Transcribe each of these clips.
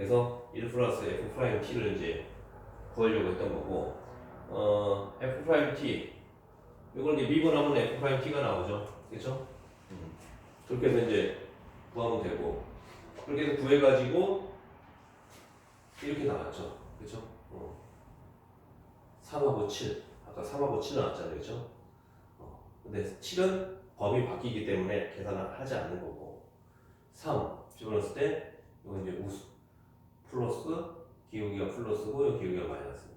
그래서 1 플러스 f 프라임 t를 이제 구하려고 했던 거고 어 f 프라임 t 이걸 이제 미분하면 f 프라임 t가 나오죠. 그렇죠? 음. 그렇게 해서 이제 구하면 되고 그렇게 해서 구해가지고 이렇게 나왔죠. 그렇죠? 어. 3하고 7 아까 3하고 7 나왔잖아요. 그렇죠? 어. 근데 7은 범위 바뀌기 때문에 계산을 하지 않는 거고 3 집어넣었을 때 이건 이제 우수 플러스 기울기가 플러스고 여기 기울기가 마이너스고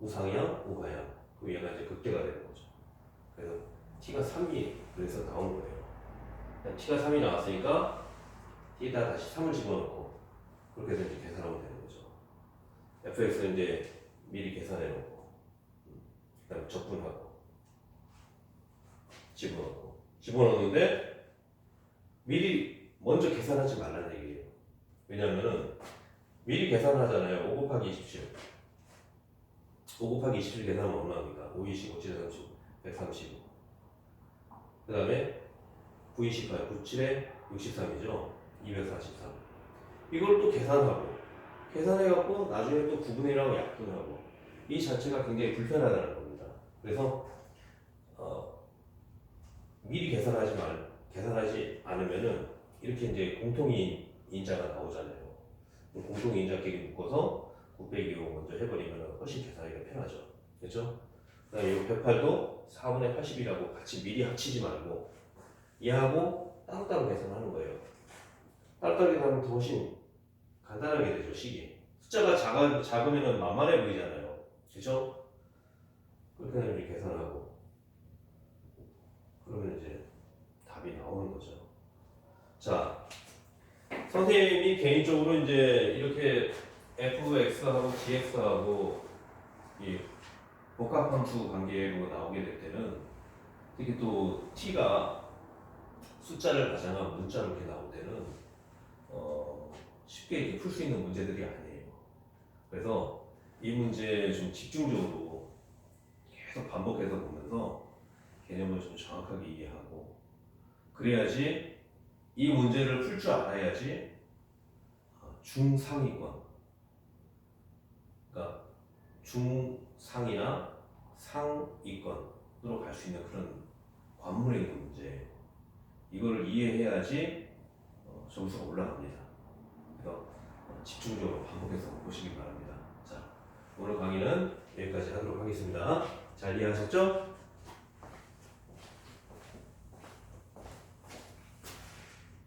우상향 우하향 그럼 얘가 이제 극대가 되는 거죠. 그래서 t가 3이 그래서 나온 거예요. t가 3이 나왔으니까 t에다 다시 3을 집어넣고 그렇게 해서 이제 계산하면 되는 거죠. fx는 이제 미리 계산해 놓고 그다음 적분하고 집어넣고 집어넣는데 미리 먼저 계산하지 말라는 얘기예요. 왜냐면은 미리 계산하잖아요. 5 곱하기 27. 5 곱하기 27 계산하면 얼마입니까? 5, 20, 5, 7, 30, 135. 그 다음에 9, 28, 9, 7에 63이죠. 243. 이걸 또 계산하고, 계산해갖고 나중에 또 9분의 1하고 약분하고, 이 자체가 굉장히 불편하다는 겁니다. 그래서, 어, 미리 계산하지 말, 계산하지 않으면은 이렇게 이제 공통인 인자가 나오잖아요. 공통인 인자끼리 묶어서 900이 먼저 해버리면 훨씬 계산하기가 편하죠. 그렇죠? 그다음에 이 108도 4분의 80이라고 같이 미리 합치지 말고 얘하고 따로따로 계산하는 거예요. 따로따로 계산하면 더 훨씬 간단하게 되죠, 식이. 숫자가 작아, 작으면 만만해 보이잖아요. 그렇죠? 그렇게 하면 이렇게 계산하고 그러면 이제 답이 나오는 거죠. 자, 선생님이 개인적으로 이제 이렇게 fx하고 gx하고 이 복합함수 관계로 나오게 될 때는 특히 또 t가 숫자를 가장한 문자로 이렇게 나올 때는 어 쉽게 풀 수 있는 문제들이 아니에요. 그래서 이 문제 좀 집중적으로 계속 반복해서 보면서 개념을 좀 정확하게 이해하고 그래야지 이 문제를 풀 줄 알아야지 어, 중상위권 그러니까 중상이나 상위권으로 갈 수 있는 그런 관문에 있는 문제 이거를 이해해야지 어, 점수가 올라갑니다. 그래서 어, 집중적으로 반복해서 보시기 바랍니다. 자 오늘 강의는 여기까지 하도록 하겠습니다. 잘 이해하셨죠?